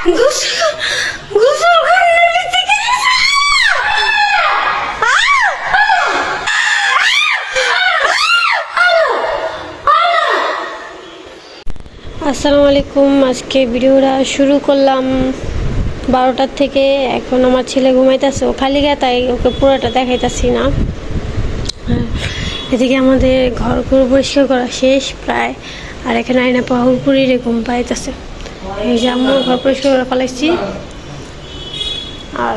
আসসালামু আলাইকুম। আজকে ভিডিওটা শুরু করলাম বারোটার থেকে। এখন আমার ছেলে ঘুমাইতেছে, ও খালি গা তাই ওকে পুরোটা দেখাইতেছি না। এদিকে আমাদের ঘর ঘর পরিষ্কার করা শেষ প্রায়। আর এখানে আইনা পাহুরপুরি রে ঘুম পাইতেছে। এই যে আমার ঘর পরিষ্কার করে ফেলাইছি। আর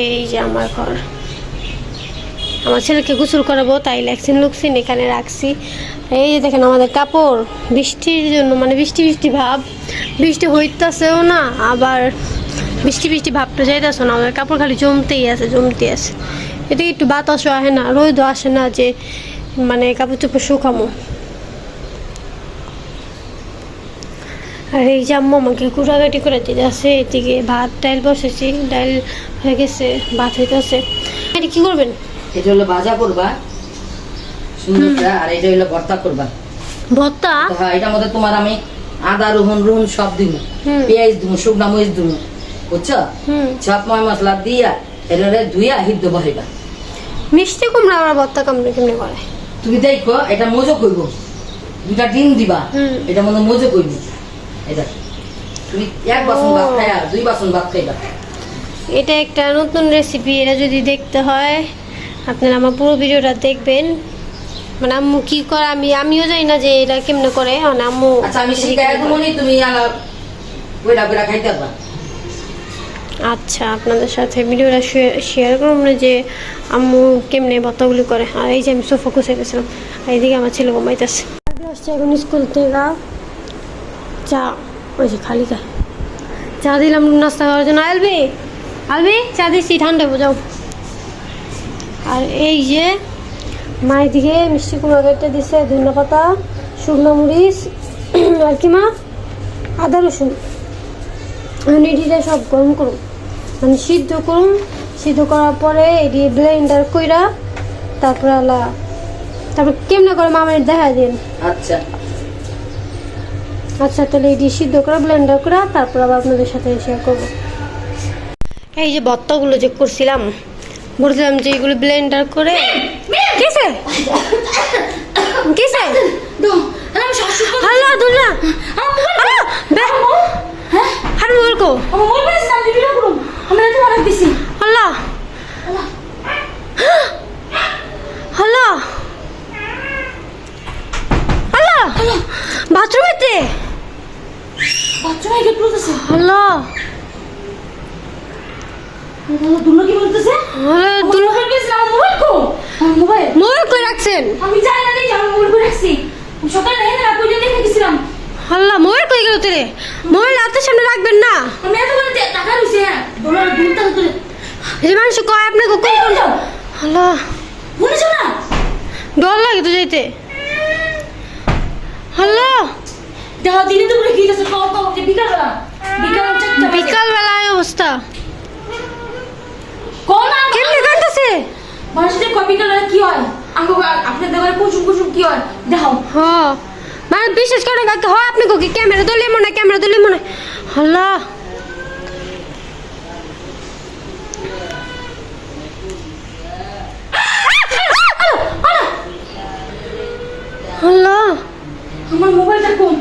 এই যে আমার ঘর। আমার ছেলেকে গোসল করাবো, তাই লেখছেন লুকছেন এখানে রাখছি। এই যে দেখেন আমাদের কাপড়, বৃষ্টির জন্য মানে বৃষ্টি বৃষ্টি ভাব। বৃষ্টি হইতেছেও না, আবার বৃষ্টি বৃষ্টি ভাবটা যাইতেছে না। আমাদের কাপড় খালি জমতেই আছে জমতেই আছে। এদিকে একটু বাতাসও আসে না, রোদও আসে না যে মানে কাপড় চোপড় শুকামো। আর এই যে আম্মু আমাকে কুড়াকাটি করে দিতে আছে এদিকে ভাত ডাল বসেছি ডাল হয়ে গেছে ভাত হইতেছে। এটা কি করবেন? এটা হলো ভাজা করবা সুন্দরটা আর এটা হলো ভর্তা করবা। ভর্তা? হ্যাঁ এটার মধ্যে তোমার আমি আদা রহুন রহুন সব দিব। পেঁয়াজ দিব শুকনা মরিচ দিব। বুঝছ? সব ময় মশলা দিয়া এটা ধুইয়া হিদ্ধ বসাইবা মিষ্টি কুমড়া আবার ভর্তা কামড়ে কেমনে করে? তুমি দেখো এটা মজো করব দুটা ডিম দিবা। এটা মধ্যে মজো করব এটা। তুমি এক বাসন ভাত খাইয়া দুই বাসন ভাত খাইবা। এটা একটা নতুন রেসিপি এটা যদি দেখতে হয় আপনারা আমার পুরো ভিডিওটা দেখবেন। মানে আম্মু কি করে আমি আমিও জানি না যে এটা কেমনে করে মানে আম্মু আচ্ছা আমি শিখাই তুমি তুমি আলা ওইটা খাইতে পারবা। আচ্ছা আপনাদের সাথে ভিডিওটা শেয়ার করুন না যে আম্মু কেমনে ভর্তাগুলি করে। আর এই যে আমি সোফা কুসে গেছিলাম এইদিকে আমার ছেলে ঘুমাইতেছে। আসছে এখন স্কুল থেকে। চা, ওই যে খালি চা চা দিলাম নাস্তা করার জন্য। আলবি আলবি, চা দিচ্ছি, ঠান্ডা বোঝাও আর এই যে মায়ের দিকে মিষ্টি কুমড়া কেটে দিছে, ধনে পাতা, শুকনো মরিচ, আর কি মা? আদা রসুন। এটিতে সব গরম করুন। মানে সিদ্ধ করুন। সিদ্ধ করার পরে এটি ব্লেন্ডার কইরা তারপরে আলা তারপর কেমনে করে মামের দেখা দিন। আচ্ছা। আচ্ছা তাহলে এটি সিদ্ধ করে ব্লেন্ডার করে, তারপর আবার আপনাদের সাথে শেয়ার করব। এই যে ভর্তাগুলো যে করছিলাম, বলছিলাম যে এগুলো ব্লেন্ডার করে কিসে কিসে হ্যালো দুলা হ্যালো হ্যালো হ্যালো হ্যালো বাথরুমেতে? হ্যালো। হ্যালো দুলা মোবাইল কই রাখছেন? আমি জানি না মোবাইল করে রাখছি। সকালে দেখে না পর্যন্ত দেখে গেছিলাম। হ্যালো মোবাইল কই গেল তোরে? মোবাইল হাতের সামনে রাখবেন না। আমি এত বলে টাকা রইছে হ্যাঁ। ডলার দুটা এই মানুষ কয় আপনাকে কোন এই যাও হ্যালো। শুনেছ না? ডর লাগে তো যাইতে। হ্যালো। দেখো দিনে তো আছে বিকাল বেলা। বিকাল বিকাল বেলায় অবস্থা। কোন কেমনে কাটতেছে মানুষদের কয় বেলা কি হয়? আঙ্গো আপনার দোকানে কুসুম কুসুম কি হয়? দেখো হ। মানে বিশেষ করে কাকে হয় আপনি কি ক্যামেরা দলে মনে ক্যামেরা দলে মনে হ্যালো হ্যালো আমার মোবাইলটা কোন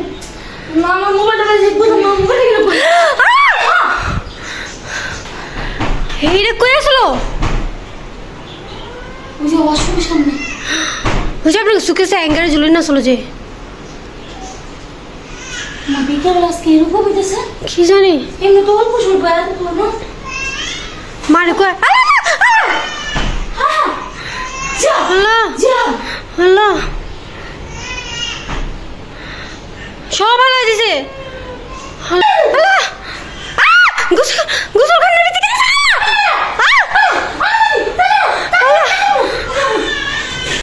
আমার মোবাইলটা দেখব আমার মোবাইলটা গেল কই এইটা কই আসলো? ওই যে ওয়াশরুমের সামনে। বুঝে আপনাকে সুখেছে অ্যাঙ্গারে ঝুলে না চলো যে। আমার বিকাল আজকে এরকম হইতেছে? কি জানি? এমনি তো অল্প সময় বেড়াতে পারব মারে কয় হ্যাঁ যা হ্যালো যা হ্যালো সব